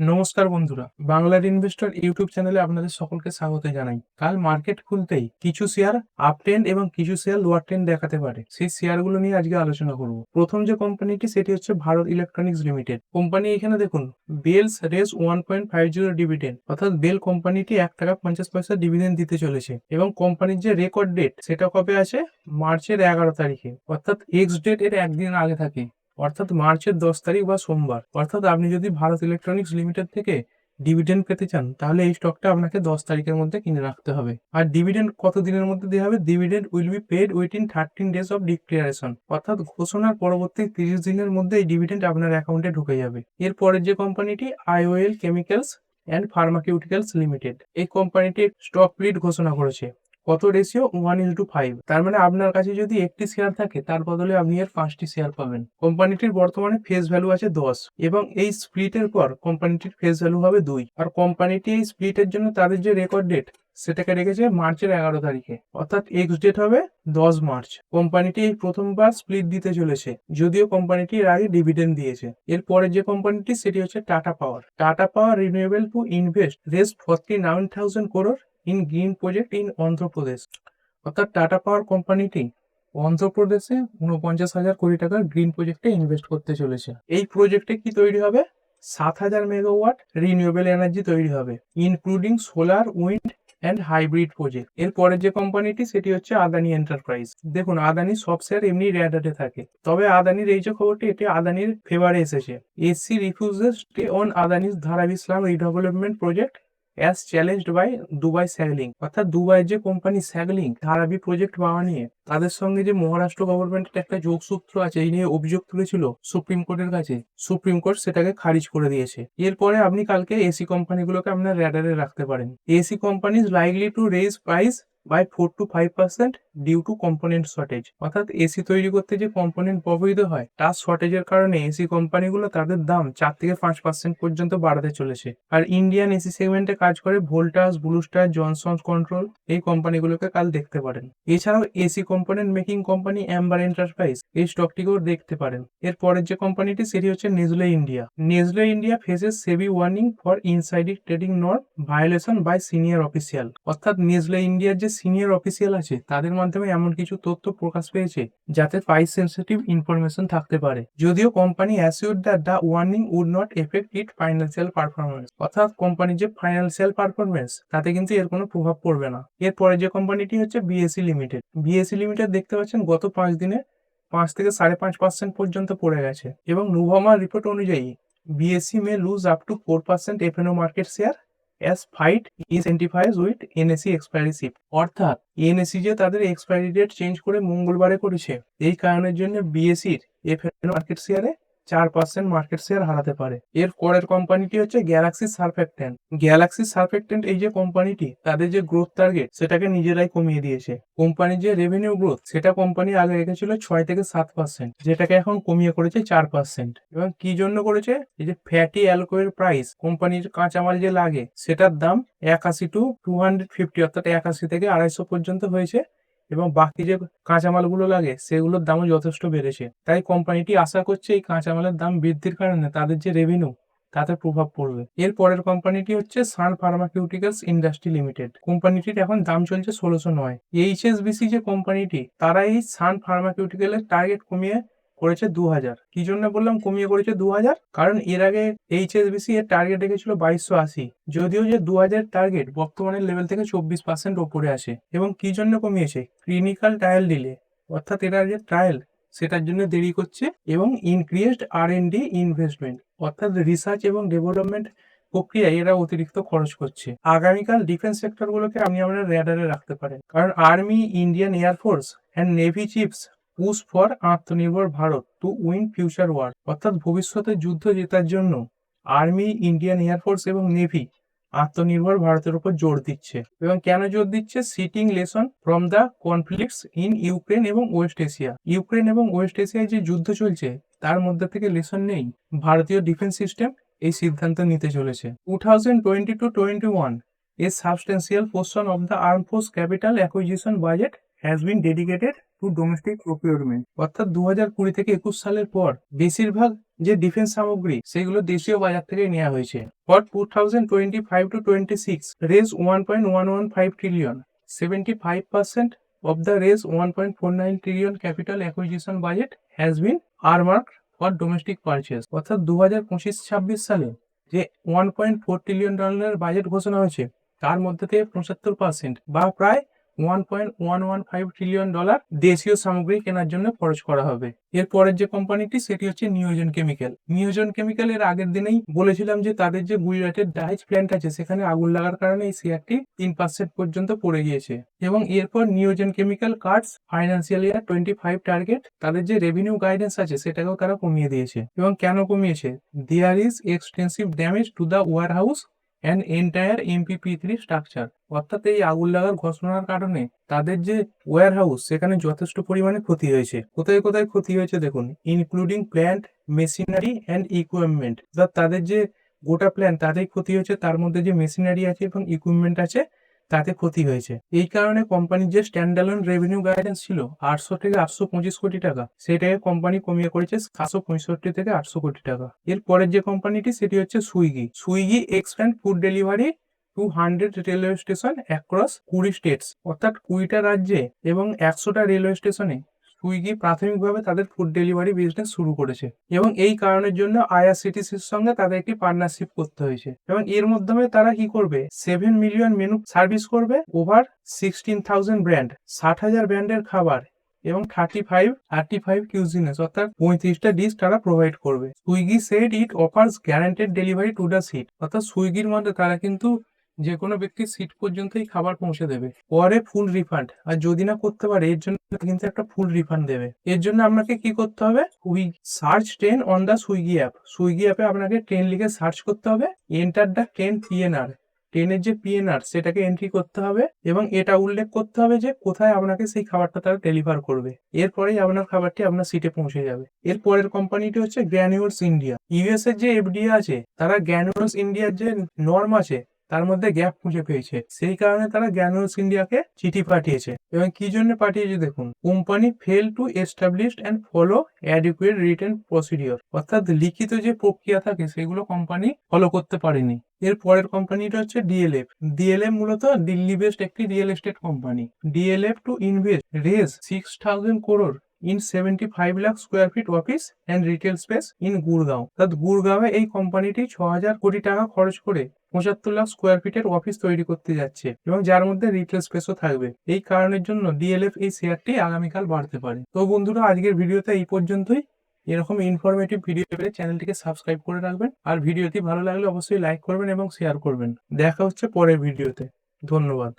নমস্কার বন্ধুরা, বাংলার ইনভেস্টর ইউটিউব চ্যানেলে আপনাদের সকলকে স্বাগত জানাই। কাল মার্কেট খুলতেই কিছু শেয়ার আপ ট্রেন্ড এবং কিছু শেয়ার লোয়ার ট্রেন্ড দেখাতে পারে। সেই শেয়ারগুলো নিয়ে আজকে আলোচনা করব। প্রথম যে কোম্পানিটি সেটি হচ্ছে ভারত ইলেকট্রনিক্স লিমিটেড কোম্পানি এখানে দেখুন BEL's Rs one point five zero dividend অর্থাৎ বেল কোম্পানিটি এক টাকা পঞ্চাশ পয়সা ডিভিডেন্ড দিতে চলেছে। এবং কোম্পানির যে রেকর্ড ডেট সেটা কবে আছে মার্চের এগারো তারিখে, অর্থাৎ এক্স ডেট এর একদিন আগে থাকে। অর্থাৎ মার্চের দশ তারিখ বা সোমবার। অর্থাৎ আপনি যদি ভারত ইলেকট্রনিক্স লিমিটেড থেকে ডিভিডেন্ড পেতে চান, তাহলে এই স্টকটা আপনাকে দশ তারিখের মধ্যে কিনে রাখতে হবে। আর ডিভিডেন্ড কত দিনের মধ্যে দেওয়া হবে? Dividend will be paid within thirteen days of declaration. অর্থাৎ ঘোষণার পরবর্তী তিরিশ দিনের মধ্যে এই ডিভিডেন্ড আপনার অ্যাকাউন্টে ঢুকে যাবে। এরপরের যে কোম্পানিটি, IOL chemicals and pharmaceuticals limited. এই কোম্পানিটি স্টক স্প্লিট ঘোষণা করেছে। কত ratio one is to five তার মানে আপনার কাছে যদি একটি শেয়ার থাকে, তার বদলে আপনি এর পাঁচটি শেয়ার পাবেন। কোম্পানিটির বর্তমানে ফেস ভ্যালু আছে দশ। এবং এই স্প্লিটের পর কোম্পানিটির ফেস ভ্যালু হবে দুই। আর কোম্পানিটি এই স্প্লিটের জন্য তাদের যে রেকর্ড ডেট সেটাকে রেখেছে মার্চের এগারো তারিখে। অর্থাৎ এক্স ডেট হবে দশ মার্চ। কোম্পানিটি এই প্রথমবার স্প্লিট দিতে চলেছে। যদিও কোম্পানিটি এর আগে ডিভিডেন্ড দিয়েছে। এরপরে যে কোম্পানিটি, সেটি হচ্ছে Tata power Tata power renewable to invest Rs forty nine thousand crore in green project in Andhra Pradesh অর্থাৎ টাটা পাওয়ার কোম্পানিটি অন্ধ্রপ্রদেশে উনপঞ্চাশ হাজার কোটি টাকার গ্রিন প্রজেক্টে ইনভেস্ট করতে চলেছে। এই প্রজেক্টে কি তৈরি হবে? সাত হাজার মেগাওয়াট রিনিউয়েবল এনার্জি তৈরি হবে including solar wind and hybrid project এরপরে যে কোম্পানিটি সেটি হচ্ছে আদানি এন্টারপ্রাইজ দেখুন, আদানি সব শেয়ার এমনি র্যাডারে থাকে। তবে আদানির এই যে খবরটি, এটি আদানির ফেভারে এসেছে। SC refuses on Adani's Dharavi slum redevelopment project as challenged by Dubai Seclink অর্থাৎ দুবাইয়ের যে কোম্পানি স্যাগলিং ধারাবি প্রজেক্ট পাওয়া নিয়ে, তাদের সঙ্গে যে মহারাষ্ট্র গভর্নমেন্টের একটা যোগসূত্র আছে, এই নিয়ে অভিযোগ তুলেছিল সুপ্রিম কোর্টের কাছে। সুপ্রিম কোর্ট সেটাকে খারিজ করে দিয়েছে। এরপরে আপনি কালকে এসি কোম্পানিগুলোকে আপনার র্যাডারে রাখতে পারেন। AC companies likely to raise price by four to five percent due to component shortage অর্থাৎ এসি তৈরি করতে যে কম্পোনেন্ট ব্যবহৃত হয় তার শর্টেজের কারণে এসি কোম্পানিগুলো তাদের দাম চার থেকে পাঁচ পার্সেন্ট পর্যন্ত বাড়াতে চলেছে। আর ইন্ডিয়ান এসি সেগমেন্টে কাজ করে ভোল্টাস ব্লুস্টার জনসন কন্ট্রোল এই কোম্পানিগুলোকে কাল দেখতে পারেন। এছাড়াও AC component making company Amber enterprise এই স্টকটিকেও দেখতে পারেন। এর পরের যে কোম্পানিটি সেটি হচ্ছে Nestle India Nestle India faces SEBI warning for insider trading not violation by senior official অর্থাৎ নেজলে ইন্ডিয়ার যে সিনিয়র অফিসিয়াল আছে, তাদের মাধ্যমে এমন কিছু তথ্য প্রকাশ পেয়েছে যাতে প্রাইস সেন্সিটিভ ইনফরমেশন থাকতে পারে। যদিও company assure that the warning would not affect it financial performance অর্থাৎ কোম্পানির যে ফাইন্যান্সিয়াল পারফরমেন্স তাতে কিন্তু এর কোনো প্রভাব পড়বে না। এরপরে যে কোম্পানিটি হচ্ছে বিএসসি লিমিটেড বিএসসি লিমিটেড দেখতে পাচ্ছেন গত পাঁচ দিনে পাঁচ থেকে সাড়ে পাঁচ পার্সেন্ট পর্যন্ত পড়ে গেছে। এবং নুভামার রিপোর্ট অনুযায়ী BSE may lose up to four percent FnO market share as fight incentivise with NSE expiry shift অর্থাৎ এনএসি যে তাদের এক্সপায়ারি ডেট চেঞ্জ করে মঙ্গলবারে করেছে, এই কারণের জন্য বিএসির এফ মার্কেট শেয়ারে চার পার্সেন্ট মার্কেট শেয়ার হারাতে পারে। এর পরের কোম্পানিটি হচ্ছে গ্যালাক্সি সার্ফেক্টেন্ট গ্যালাক্সি সার্ফেক্টেন্ট এই যে কোম্পানিটি তাদের যে গ্রোথ টার্গেট সেটাকে নিজেরাই কমিয়ে দিয়েছে। কোম্পানির যে রেভিনিউ গ্রোথ সেটা কোম্পানি আগে রেখেছিল ছয় থেকে সাত পার্সেন্ট যেটাকে এখন কমিয়ে করেছে চার পার্সেন্ট এবং কি জন্য করেছে? এই যে ফ্যাটি অ্যালকোয়ের প্রাইস কোম্পানির কাঁচামাল যে লাগে, সেটার দাম একাশি টু টু হান্ড্রেড ফিফটি অর্থাৎ একাশি থেকে আড়াইশো পর্যন্ত হয়েছে। এবং বাকি যে কাঁচামালগুলো লাগে, সেগুলোর দামও যথেষ্ট বেড়েছে। তাই কোম্পানিটি আশা করছে এই কাঁচামালের দাম বৃদ্ধির কারণে তাদের যে রেভিনিউ তাতে প্রভাব পড়বে। এর পরের কোম্পানিটি হচ্ছে সান ফার্মাকিউটিক্যালস ইন্ডাস্ট্রি লিমিটেড কোম্পানিটির এখন দাম চলছে ষোলোশো নয়। এইচএসবিসি যে কোম্পানিটি, তারা এই সান ফার্মাকিউটিক্যালের টার্গেট কমিয়ে করেছে দু হাজার কি জন্য বললাম? কমিয়ে করেছে দু হাজার কারণ এর আগে এইচএসবিসি এর টার্গেট রেখেছিল বাইশশো আশি। যদিও যে দু হাজার টার্গেট বর্তমানের লেভেল থেকে চব্বিশ পার্সেন্ট ওপরে আসে। এবং কি জন্য কমিয়েছে? ক্লিনিক্যাল ট্রায়াল ডিলে অর্থাৎ এরা যে ট্রায়াল সেটার জন্য দেরি করছে এবং increased R and D investment অর্থাৎ রিসার্চ এবং ডেভেলপমেন্ট প্রক্রিয়ায় এরা অতিরিক্ত খরচ করছে। আগামীকাল ডিফেন্স সেক্টরগুলোকে আপনি আপনার র্যাডারে রাখতে পারেন। কারণ army Indian air force and navy chiefs push for Atmanirbhar Bharat to win future war. অর্থাৎ ভবিষ্যতে যুদ্ধ জেতার জন্য আর্মি, ইন্ডিয়ান এয়ারফোর্স এবং নেভি আত্মনির্ভর ভারতের উপর জোর দিচ্ছে। এবং কেন জোর দিচ্ছে? Citing lesson from the conflicts in Ukraine এবং ওয়েস্ট এশিয়া। ইউক্রেন এবং ওয়েস্ট এশিয়ায় যে যুদ্ধ চলছে, তার মধ্যে থেকে লেসন নেই। ভারতীয় ডিফেন্স সিস্টেম এই সিদ্ধান্ত নিতে চলেছে। Two thousand twenty to twenty one a substantial portion of the arm force capital acquisition budget has been dedicated to domestic procurement অর্থাৎ দু হাজার কুড়ি থেকে একুশ সালের পর বেশিরভাগ যে ডিফেন্স সামগ্রী, সেগুলো দেশীয় বাজার থেকে নেওয়া হয়েছে। For two thousand twenty five to twenty six Rs one point one one five trillion seventy five percent of the raise 1.49 trillion capital acquisition budget has been earmarked for domestic purchase. অর্থাৎ দু হাজার পঁচিশ ছাব্বিশ সালে যে one point four trillion ডলারের budget ঘোষণা হয়েছে, তার মধ্যে থেকে পঁচাত্তর পার্সেন্ট বা প্রায় one point one one five trillion dollar দেশীয় সামগ্রী কেনার জন্য খরচ করা হবে। এর পরের যে কোম্পানিটি, সেটি হচ্ছে নিয়োজন কেমিক্যাল নিয়োজন কেমিক্যাল এর আগের দিনেই বলেছিলাম যে, তাদের যে গুজরাটের ডাইচ প্ল্যান্ট আছে, সেখানে আগুন লাগার কারণে এই শেয়ারটি তিন পার্সেন্ট পর্যন্ত পড়ে গিয়েছে। এবং এরপর Neogen chemical cuts financial year twenty five target তাদের যে রেভিনিউ গাইডেন্স আছে, সেটাকেও তারা কমিয়ে দিয়েছে। এবং কেন কমিয়েছে? There is extensive damage to the warehouse and entire MPP three structure অর্থাৎ এই আগুন লাগার ঘোষণার কারণে তাদের যে ওয়্যার হাউস সেখানে যথেষ্ট পরিমাণে ক্ষতি হয়েছে। কোথায় কোথায় ক্ষতি হয়েছে দেখুন including plant machinery and equipment তাদের যে গোটা প্ল্যান তাদের ক্ষতি হয়েছে, তার মধ্যে যে মেশিনারি আছে এবং ইকুইপমেন্ট আছে তাতে ক্ষতি হয়েছে। এই কারণে কোম্পানির যে স্ট্যান্ডার্ড রেভিনিউ গাইডেন্স ছিল, আটশো থেকে আটশো পঁচিশ কোটি টাকা, সেটাকে কোম্পানি কমিয়ে করেছে সাতশো পঁয়ষট্টি থেকে আটশো কোটি টাকা। এর পরের যে কোম্পানিটি, সেটি হচ্ছে Swiggy. Swiggy expand food delivery to hundred railway station across কুড়ি স্টেটস, অর্থাৎ কুড়িটা রাজ্যে এবং একশোটা রেলওয়ে স্টেশনে। সুইগি প্রাথমিকভাবে তাদের ফুড ডেলিভারি বিজনেস শুরু করেছে এবং এই কারণের জন্য আইআরসিটিসির সঙ্গে তাদের একটি পার্টনারশিপ করতে হয়েছে এবং এর মাধ্যমে তারা কি করবে? সেভেন মিলিয়ন মেনু সার্ভিস করবে ওভার সিক্সটিন থাউজেন্ড ব্র্যান্ড ষাট হাজার ব্র্যান্ডের খাবার এবং thirty five thirty five cuisines অর্থাৎ পঁয়ত্রিশটা ডিশ তারা প্রোভাইড করবে। Swiggy said it offers guaranteed delivery to the seat অর্থাৎ সুইগির মধ্যে তারা কিন্তু যে কোনো ব্যক্তি সিট পর্যন্তই খাবার পৌঁছে দেবে। পরে ফুল রিফান্ড আর যদি না করতে পারে, এর জন্য কিন্তু একটা ফুল রিফান্ড দেবে। এর জন্য আপনাকে কি করতে হবে? We search train on the Swiggy app Swiggy অ্যাপে আপনাকে ট্রেন লিখে সার্চ করতে হবে। এন্টার দ্য ট্রেন পিএনআর ট্রেনের যে পিএনআর সেটাকে এন্ট্রি করতে হবে এবং এটা উল্লেখ করতে হবে যে কোথায় আপনাকে সেই খাবারটা তারা ডেলিভার করবে। এরপরেই আপনার খাবারটি আপনার সিটে পৌঁছে যাবে। এর পরের কোম্পানিটি হচ্ছে গ্র্যানুয়ালস ইন্ডিয়া ইউএস এর যে এফডিএ আছে, তারা গ্র্যানুয়ালস ইন্ডিয়ার যে নর্ম আছে তার মধ্যে গ্যাপ খুঁজে পেয়েছে। সেই কারণে তারা গ্র্যানুলস ইন্ডিয়াকে চিঠি পাঠিয়েছে। এবং কি জন্য পাঠিয়েছে দেখুন? Company fail to establish and follow adequate written procedure. অর্থাৎ লিখিত যে প্রক্রিয়া থাকে, সেগুলো কোম্পানি ফলো করতে পারেনি। এর পরের কোম্পানিটা হচ্ছে ডিএলএফ। ডিএলএফ মূলত দিল্লি বেসড একটি real estate company DLF to invest Rs six thousand crore in seventy five lakh square feet office and retail space in Gurgaon অর্থাৎ গুরগাঁওয়ে এই কোম্পানিটি ছ হাজার কোটি টাকা খরচ করে পঁচাত্তর লাখ স্কোয়ার ফিটের অফিস তৈরি করতে যাচ্ছে এবং যার মধ্যে রিটেল স্পেসও থাকবে। এই কারণের জন্য ডিএলএফ এই শেয়ারটি আগামীকাল বাড়তে পারে। তো বন্ধুরা, আজকের ভিডিওতে এই পর্যন্তই। এরকম ইনফরমেটিভ ভিডিও পেলে চ্যানেলটিকে সাবস্ক্রাইব করে রাখবেন। আর ভিডিওটি ভালো লাগলে অবশ্যই লাইক করবেন এবং শেয়ার করবেন। দেখা হচ্ছে পরের ভিডিওতে ধন্যবাদ।